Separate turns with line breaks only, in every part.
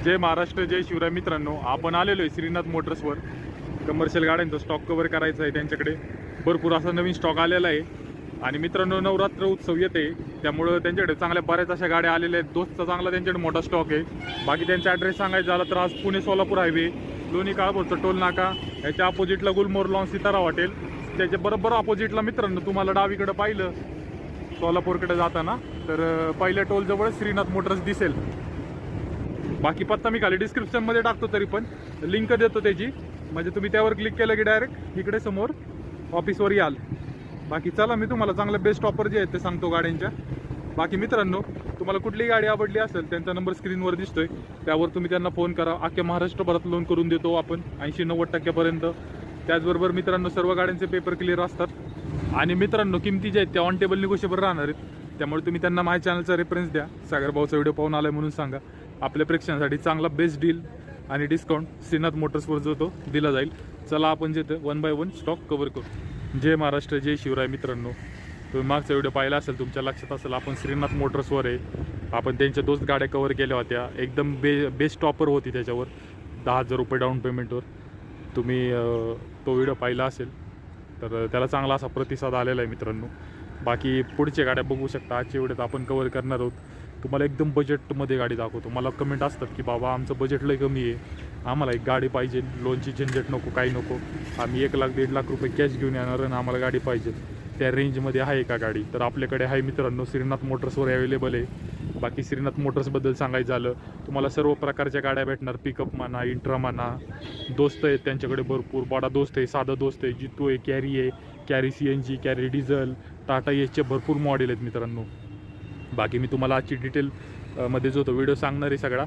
जय महाराष्ट्र जय शिवराय मित्रांनो. आपण आलेलो आहे श्रीनाथ मोटर्सवर कमर्शियल गाड्यांचा स्टॉक कवर करायचा आहे त्यांच्याकडे. भरपूर असा नवीन स्टॉक आलेला आहे. आणि मित्रांनो नवरात्र उत्सव येते. त्यामुळं त्यांच्याकडे चांगल्या बऱ्याच अशा गाड्या आलेल्या आहेत. दोस्तचा चांगला त्यांच्याकडे मोठा स्टॉक आहे. बाकी त्यांचा ॲड्रेस सांगायचा झाला तर आज पुणे सोलापूर हायवे लोणी काळभोरचं टोल नाका याच्या अपोजिटला गुलमोर लॉन सितारा हॉटेल त्याच्या बरोबर अपोजिटला मित्रांनो तुम्हाला डावीकडं पाहिलं. सोलापूरकडे जाताना. तर पहिल्या टोलजवळ श्रीनाथ मोटर्स दिसेल. बाकी पत्ता मी खाली डिस्क्रिप्शनमध्ये टाकतो तरी पण. लिंक देतो त्याची. म्हणजे तुम्ही त्यावर क्लिक केलं की डायरेक्ट इकडे समोर ऑफिसवर याल. बाकी चला मी तुम्हाला चांगले बेस्ट ऑफर जे आहेत ते सांगतो गाड्यांच्या. बाकी मित्रांनो तुम्हाला कुठली गाडी आवडली असेल त्यांचा नंबर स्क्रीनवर दिसतोय. त्यावर तुम्ही त्यांना फोन करा. अख्ख्या महाराष्ट्रभरात लोन करून देतो आपण. ऐंशी नव्वद टक्क्यापर्यंत. त्याचबरोबर मित्रांनो सर्व गाड्यांचे पेपर क्लिअर असतात. आणि मित्रांनो किमती जे आहेत त्या ऑन टेबल निगोशिएबल राहणार आहेत. त्यामुळे तुम्ही त्यांना माझ्या चॅनलचा रेफरन्स द्या. सागरभाऊचा व्हिडिओ पाहून आलाय म्हणून सांगा. आपल्या प्रेक्षकांसाठी चांगला बेस्ट डील आणि डिस्काउंट श्रीनाथ मोटर्सवर जो तो दिला जाईल. चला आपण जे one by one stock cover करू. जय महाराष्ट्र जय शिवराय मित्रांनो. तुम्ही मागचा व्हिडिओ पाहिला असेल तुमच्या लक्षात असेल आपण श्रीनाथ मोटर्सवर आहे. आपण त्यांच्या दोस्त गाड्या कवर केल्या होत्या. एकदम बे बेस्ट ऑफर होती त्याच्यावर. दहा हजार रुपये डाऊन पेमेंटवर तुम्ही तो व्हिडिओ पाहिला असेल तर त्याला चांगला असा प्रतिसाद आलेला आहे मित्रांनो. बाकी पुढच्या गाड्या बघू शकता. आजच्या वेळेत आपण कवर करणार आहोत. तुम्हाला एकदम बजेटमध्ये गाडी दाखवतो. मला कमेंट असतात की बाबा आमचं बजेट लय कमी आहे. आम्हाला एक गाडी पाहिजे. लोनची झंझट नको काही नको. आम्ही एक लाख दीड लाख रुपये कॅश घेऊन येणार आणि आम्हाला गाडी पाहिजे. त्या रेंजमध्ये आहे का गाडी? तर आपल्याकडे आहे मित्रांनो श्रीनाथ मोटर्सवर अवेलेबल आहे. बाकी श्रीनाथ मोटर्सबद्दल सांगायचं झालं तुम्हाला सर्व प्रकारच्या गाड्या भेटणार पिकअप म्हणा इंट्रा म्हणा. दोस्त आहेत त्यांच्याकडे भरपूर बडा दोस्त आहे साधा दोस्त आहे जितू आहे कॅरी आहे Carry C N G Carry diesel Tata एसचे भरपूर मॉडेल आहेत मित्रांनो. बाकी मी तुम्हाला आजची डिटेल मध्ये जो तो व्हिडिओ सांगणार आहे सगळा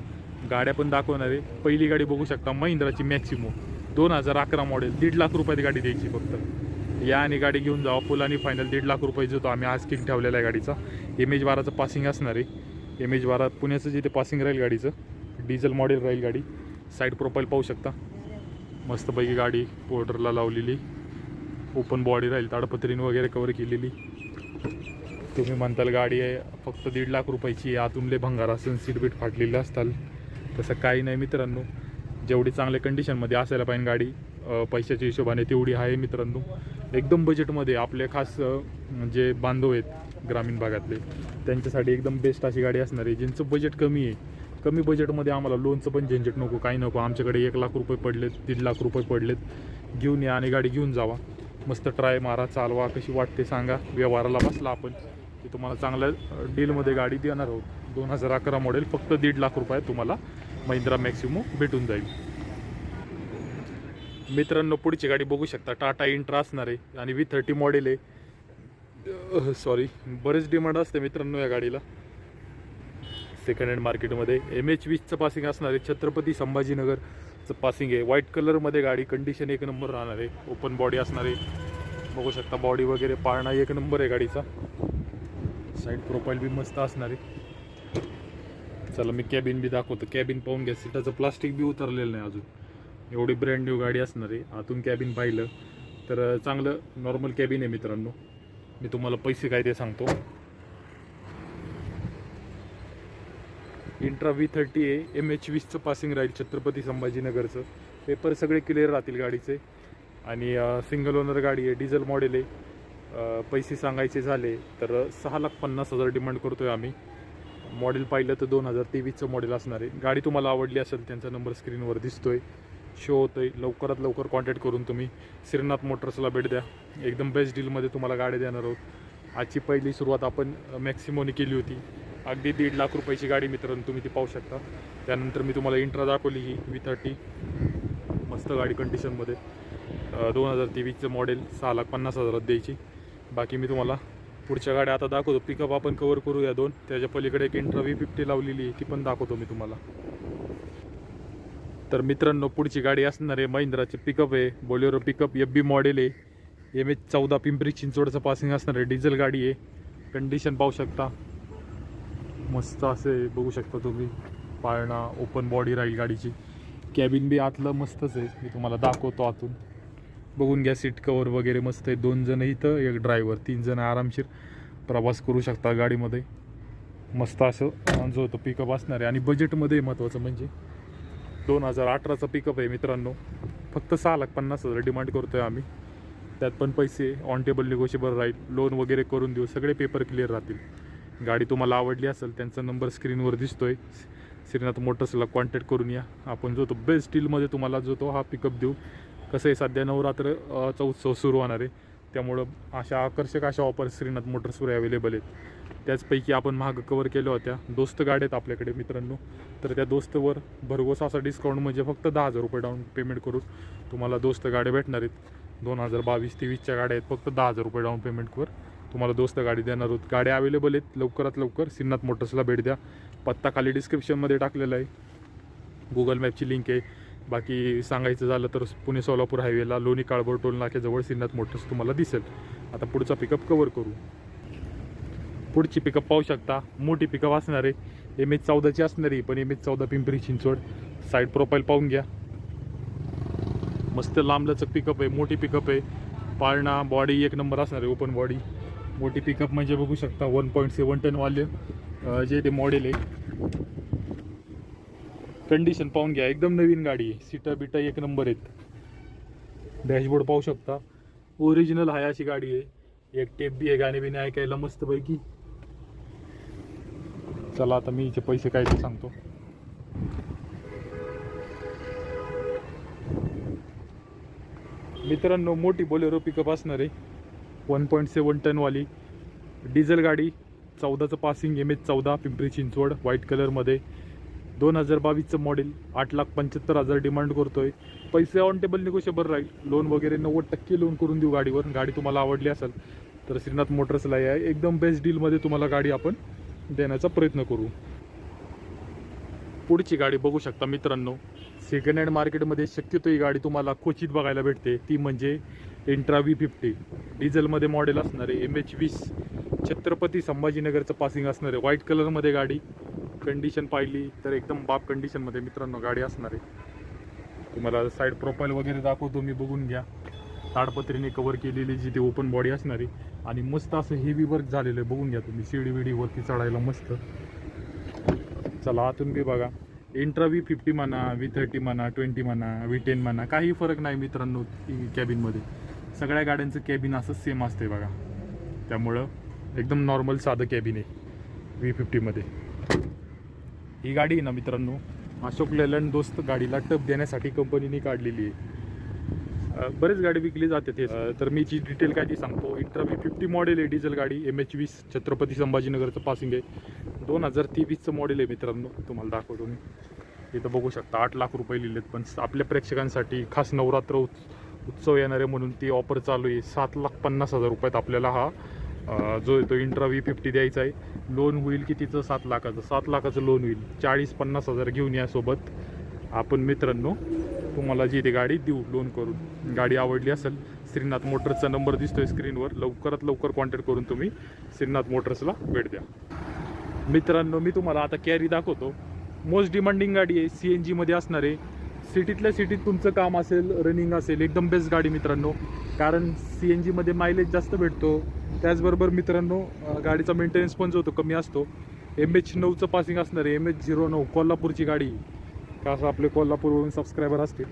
गाड्या पण दाखवणार आहे. पहिली गाडी बघू शकता महिंद्राची मॅक्सिमो दोन हजार अकरा मॉडेल दीड लाख रुपयात गाडी द्यायची फक्त. या आणि गाडी घेऊन जावा फुल आणि फायनल दीड लाख रुपये जो तो आम्ही आज किक ठेवलेला आहे गाडीचा. एम एच बाराचं पासिंग असणार आहे. एम एच बारा पुण्याचं जिथे पासिंग राहील गाडीचं डिझेल मॉडेल राहील गाडी. साईड प्रोफाईल पाहू शकता. मस्तपैकी गाडी पोर्टरला लावलेली. ओपन बॉडी राहील ताडपत्रीने वगैरे कवर केलेली. तुम्ही म्हणताल गाडी आहे फक्त दीड लाख रुपयाची आहे. भंगार असेल सीट बीट असताल. तसं काही नाही मित्रांनो. जेवढी चांगल्या कंडिशनमध्ये असायला पाहिजे गाडी पैशाच्या हिशोबाने तेवढी आहे मित्रांनो. एकदम बजेटमध्ये आपले खास जे बांधव आहेत ग्रामीण भागातले त्यांच्यासाठी एकदम बेस्ट अशी गाडी असणार आहे ज्यांचं बजेट कमी आहे. कमी बजेटमध्ये आम्हाला लोनचं पण झंझट नको काही नको. आमच्याकडे एक लाख रुपये पडलेत दीड लाख रुपये पडलेत. घेऊन या आणि गाडी घेऊन जावा. मस्त ट्राय मारा चालवा कशी वाटते सांगा. व्यवहाराला बसला आपण. की तुम्हाला चांगल्या डीलमध्ये गाडी देणार आहोत. दोन हजार अकरा मॉडेल फक्त दीड लाख रुपयात तुम्हाला महिंद्रा मॅक्सिमो भेटून जाईल. मित्रांनो पुढची गाडी बघू शकता. टाटा इंट्रा असणार आहे आणि वी थर्टी मॉडेल आहे. सॉरी बरेच डिमांड असते मित्रांनो या गाडीला. सेकंड हँड मार्केटमध्ये एम एच वीसचं पासिंग असणार आहे. छत्रपती संभाजीनगरचं पासिंग आहे. व्हाईट कलरमध्ये गाडी कंडिशन एक नंबर राहणार आहे. ओपन बॉडी असणार आहे. बघू शकता बॉडी वगैरे पाळणा एक नंबर आहे गाडीचा. साईड प्रोफाईल बी मस्त असणार आहे. चला मी कॅबिन बी दाखवतो. कॅबिन पाहून घ्या. सीटाचं प्लास्टिक बी उतरलेलं नाही अजून. एवढी ब्रँड न्यू गाडी असणार आहे. आतून कॅबिन पाहिलं तर चांगलं नॉर्मल कॅबिन आहे मित्रांनो. मी तुम्हाला पैसे काय ते सांगतो. इंट्रा व्ही थर्टी आहे एम एच वीसचं पासिंग राहील छत्रपती संभाजीनगरचं. पेपर सगळे क्लिअर राहतील गाडीचे. आणि सिंगल ओनर गाडी आहे डिझेल मॉडेल आहे. पैसे सांगायचे झाले तर सहा लाख पन्नास हजार डिमांड करतो आहे आम्ही. मॉडेल पाहिलं तर दोन हजार तेवीसचं मॉडेल असणार आहे. गाडी तुम्हाला आवडली असेल त्यांचा नंबर स्क्रीनवर दिसतोय. शो होतोय. लवकरात लवकर कॉन्टॅक्ट करून तुम्ही. श्रीनाथ मोटर्सला भेट द्या. एकदम बेस्ट डीलमध्ये तुम्हाला गाडी देणार आहोत. आजची पहिली सुरुवात आपण मॅक्सिमोने केली होती. अगदी दीड लाख रुपयाची गाडी मित्रांनो तुम्ही ती पाहू शकता. त्यानंतर मी तुम्हाला इंट्रा दाखवली ही वी थर्टी मस्त गाडी कंडिशनमध्ये दोन हजार तेवीसचं मॉडेल सहा लाख पन्नास हजारात द्यायची. बाकी मी तुम्हाला पुढच्या गाड्या आता दाखवतो. पिकअप आपण कवर करूया दोन. त्याच्या पलीकडे एक इंट्रा व्ही फिफ्टी लावलेली आहे ती पण दाखवतो मी तुम्हाला. तर मित्रांनो पुढची गाडी असणार आहे महिंद्राचे पिकअप आहे. Bolero pickup F B model आहे. एम एच चौदा पिंपरी चिंचवडचं पासिंग असणार आहे. डिझेल गाडी आहे. कंडिशन पाहू शकता. मस्त असे बघू शकता तुम्ही. पाळणा ओपन बॉडी राहील गाडीची. कॅबिन बी आतलं मस्तच आहे. मी तुम्हाला दाखवतो आतून. बघून घ्या सीट कवर वगैरे मस्त आहे. दोन जण इथं एक ड्रायव्हर तीन जण आरामशीर प्रवास करू शकता गाडीमध्ये. मस्त असं जो होतो पिकअप असणार आहे. आणि बजेटमध्ये महत्त्वाचं म्हणजे दोन हजार अठराचा पिकअप आहे मित्रांनो. फक्त सहा लाख पन्नास हजार डिमांड करतोय आम्ही. त्यात पण पैसे ऑन टेबल निगोशिएबल राहील. लोन वगैरे करून देऊ. सगळे पेपर क्लिअर राहतील. गाडी तुम्हाला आवडली असेल त्यांचा नंबर स्क्रीनवर दिसतोय. श्रीनाथ मोटर्सला कॉन्टॅक्ट करून या. आपण जो तो बेस्ट डीलमध्ये तुम्हाला जो तो हा पिकअप देऊ. कसं आहे सध्या नवरात्र चा उत्सव सुरू होणार आहे. त्यामुळं अशा आकर्षक अशा ऑफर श्रीनाथ मोटर्सवर अवेलेबल आहेत. त्याचपैकी आपण महाग कवर केल्या होत्या. दोस्त गाड्या आहेत आपल्याकडे मित्रांनो. तर त्या दोस्तवर भरघोस असा डिस्काउंट म्हणजे फक्त दहा हजार रुपये डाऊन पेमेंट करून तुम्हाला दोस्त गाड्या भेटणार आहेत. दोन हजार बावीस तेवीसच्या गाड्या आहेत फक्त दहा हजार रुपये डाऊन पेमेंटवर तुम्हाला दोस्त गाडी देणार आहोत. गाड्या अवेलेबल आहेत. लवकरात लवकर श्रीनाथ मोटर्सला भेट द्या. पत्ता खाली डिस्क्रिप्शनमध्ये टाकलेला आहे. गुगल मॅपची लिंक आहे. बाकी सांगायचं झालं तर पुणे सोलापूर हायवेला लोणी काळभोर टोल नाक्याजवळ श्रीनाथ मोठंच तुम्हाला दिसेल. आता पुढचा पिकअप कवर करू. पुढची पिकअप पाहू शकता. मोठी पिकअप असणार आहे एम एच चौदाची असणार आहे पण एम एच चौदा पिंपरी चिंचवड. साईड प्रोफाईल पाहून घ्या. मस्त लांबलचक पिकअप आहे मोठी पिकअप आहे. पाळणा बॉडी एक नंबर असणार आहे ओपन बॉडी मोठी पिकअप म्हणजे बघू शकता वन पॉईंट सेवन टनवाले जे ते मॉडेल आहे. कंडिशन पाहून घ्या. एकदम नवीन गाडी आहे. सीटा बिटा एक नंबर आहेत. डॅशबोर्ड पाहू शकता. ओरिजिनल आहे अशी गाडी आहे. एक टेप बी आहे गाणे बिणे ऐकायला मस्तपैकी. चला आता मी इथे पैसे काय ते सांगतो. मित्रांनो मोठी बोलेरो पिकअप असणार आहे. वन पॉईंट सेवन टनवाली डिझेल गाडी चौदाचं पासिंग एम एच चौदा पिंपरी चिंचवड व्हाईट कलरमध्ये दोन हजार बावीसचं मॉडेल आठ लाख पंच्याहत्तर हजार डिमांड करतोय. पैसे ऑन टेबल निगोशिएबल राहील? लोन वगैरे नव्वद टक्के लोन करून देऊ गाडीवर. गाडी तुम्हाला आवडली असेल तर श्रीनाथ मोटर्सला या. एकदम बेस्ट डीलमध्ये तुम्हाला गाडी आपण देण्याचा प्रयत्न करू. पुढची गाडी बघू शकता मित्रांनो. सेकंड हँड मार्केटमध्ये शक्यतो ही गाडी तुम्हाला क्वचित बघायला भेटते. ती म्हणजे इंट्रा व्ही फिफ्टी डिझेलमध्ये मॉडेल असणार आहे एम एच वीस छत्रपती संभाजीनगरचं पासिंग असणार आहे व्हाईट कलरमध्ये गाडी. कंडिशन पाहिली तर एकदम बाप कंडिशनमध्ये मित्रांनो गाडी असणार आहे. तुम्हाला साईड प्रोफाईल वगैरे दाखवतो मी बघून घ्या. ताडपत्रीने कवर केलेली जी ती ओपन बॉडी असणार आहे. आणि मस्त असं हेवी वर्क झालेलं आहे. बघून घ्या तुम्ही शिडी विडी वरती चढायला मस्त. चला आतून बी बघा. इंट्रा व्ही फिफ्टी म्हणा व्ही थर्टी म्हणा ट्वेंटी म्हणा व्ही टेन म्हणा काही फरक नाही मित्रांनो कॅबिनमध्ये सगळ्या गाड्यांचं कॅबिन असं सेम असते बघा. त्यामुळं एकदम नॉर्मल साधं कॅबिन आहे व्ही फिफ्टीमध्ये ही गाडी आहे ना मित्रांनो अशोक लेलंड दोस्त गाडीला टप देण्यासाठी कंपनीने काढलेली आहे. बरेच गाडी विकली जाते ते. तर मी जी डिटेल काय ती सांगतो. इंट्रावी फिफ्टी मॉडेल आहे डिझेल गाडी एम एच वीस छत्रपती संभाजीनगरचं पासिंग आहे. दोन हजार तेवीसचं मॉडेल आहे मित्रांनो तुम्हाला दाखवतो मी. इथं बघू शकता आठ लाख रुपये लिहिलेत पण आपल्या प्रेक्षकांसाठी खास नवरात्र उत्सव येणार आहे म्हणून ती ऑफर चालू आहे. सात लाख पन्नास हजार रुपयात आपल्याला हा जो तो इंट्रा व्ही फिफ्टी द्यायचा आहे लोन होईल कितीचं सात लाखाचं? सात लाखाचं लोन होईल. चाळीस पन्नास हजार घेऊन यासोबत आपण मित्रांनो तुम्हाला जी ती गाडी देऊ लोन करून. गाडी आवडली असेल श्रीनाथ मोटर्सचा नंबर दिसतोय स्क्रीनवर लवकरात लवकर कॉन्टॅक्ट करून तुम्ही श्रीनाथ मोटर्सला भेट द्या. मित्रांनो मी तुम्हाला आता कॅरी दाखवतो. मोस्ट डिमांडिंग गाडी आहे सी एन जीमध्ये असणार आहे. सिटीतल्या सिटीत तुमचं काम असेल रनिंग असेल एकदम बेस्ट गाडी मित्रांनो. कारण सी एन जीमध्ये मायलेज जास्त भेटतो. त्याचबरोबर मित्रांनो गाडीचा मेंटेनन्स पण जो होतो कमी असतो. एम एच नऊचं पासिंग असणार आहे. एम एच झिरो नऊ कोल्हापूरची गाडी. का असं आपले कोल्हापूरवरून सबस्क्रायबर असतील.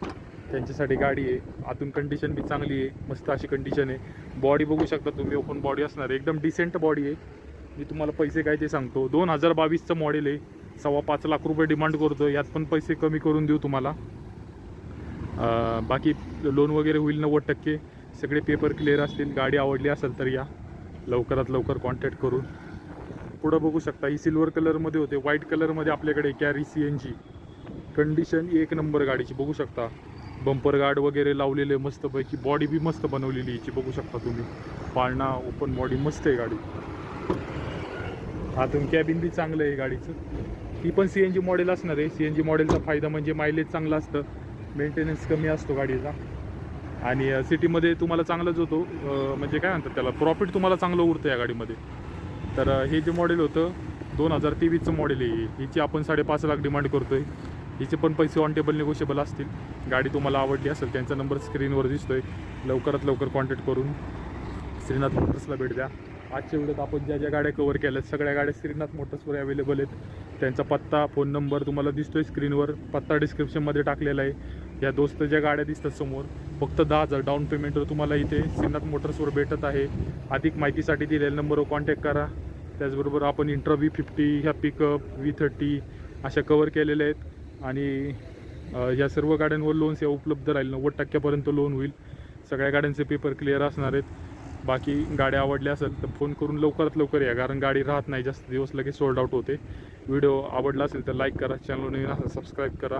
त्यांच्यासाठी गाडी आहे. आतून कंडिशन बी चांगली आहे. मस्त अशी कंडिशन आहे. बॉडी बघू शकता तुम्ही ओपन बॉडी असणार आहे. एकदम डिसेंट बॉडी आहे. मी तुम्हाला पैसे काय ते सांगतो. दोन हजार बावीसचं मॉडेल आहे. सव्वा पाच लाख रुपये डिमांड करतो यात पण पैसे कमी करून देऊ तुम्हाला. बाकी लोन वगैरे होईल नव्वद टक्के. सगळे पेपर क्लिअर असतील. गाडी आवडली असेल तर या. लवकरात लवकर कॉन्टॅक्ट करून. पुढं बघू शकता ही सिल्वर कलरमध्ये होते. व्हाईट कलरमध्ये आपल्याकडे Carry C N G condition एक नंबर गाडीची बघू शकता. बंपर गार्ड वगैरे लावलेले मस्तपैकी. बॉडी बी मस्त बनवलेली हिची बघू शकता तुम्ही. पाळणा ओपन बॉडी मस्त आहे गाडी. आतून कॅबिन बी चांगलं आहे गाडीचं. ही पण सी एन जी मॉडेल असणार आहे. सी एन जी मॉडेलचा फायदा म्हणजे मायलेज चांगलं असतं. मेंटेनन्स कमी असतो गाडीचा. आणि सिटीमध्ये तुम्हाला चांगलंच होतो. म्हणजे काय म्हणतात त्याला प्रॉफिट तुम्हाला चांगलं उरतं या गाडीमध्ये. तर हे जे मॉडेल होतं दोन हजार तेवीसचं मॉडेल आहे हिची आपण साडेपाच लाख डिमांड करतो आहे हिचे पण पैसे ऑन टेबल निगोशिएबल असतील. गाडी तुम्हाला आवडली असेल त्यांचा नंबर स्क्रीनवर दिसतोय. लवकरात लवकर कॉन्टॅक्ट करून श्रीनाथ मोटर्सला भेट द्या. आजच्या व्हिडिओत आपण ज्या ज्या गाड्या कव्हर केल्या सगळ्या गाड्या श्रीनाथ मोटर्सवर अवेलेबल आहेत. त्यांचा पत्ता फोन नंबर तुम्हाला दिसतोय स्क्रीनवर पत्ता डिस्क्रिप्शनमध्ये टाकलेला आहे. या दोस्त ज्या गाड्या दिसतात समोर फक्त दहा हजार डाऊन पेमेंटवर तुम्हाला इथे सिन्नाथ मोटर्सवर भेटत आहे. अधिक माहितीसाठी दिलेल्या नंबरवर कॉन्टॅक्ट करा. त्याचबरोबर आपण इंट्रा व्ही फिफ्टी ह्या पिकअप व्ही थर्टी अशा कवर केलेल्या आहेत. आणि ह्या या सर्व गाड्यांवर लोन्स या उपलब्ध राहील. नव्वद टक्क्यापर्यंत लोन होईल. सगळ्या गाड्यांचे पेपर क्लिअर असणार आहेत. बाकी गाड्या आवडल्या असेल तर फोन करून लवकरात लवकर या कारण गाडी राहत नाही. जास्त दिवस लगेच सोल्ड आउट होते. व्हिडिओ आवडला असेल तर लाईक करा. चॅनल नवीन असेल सबस्क्राईब करा.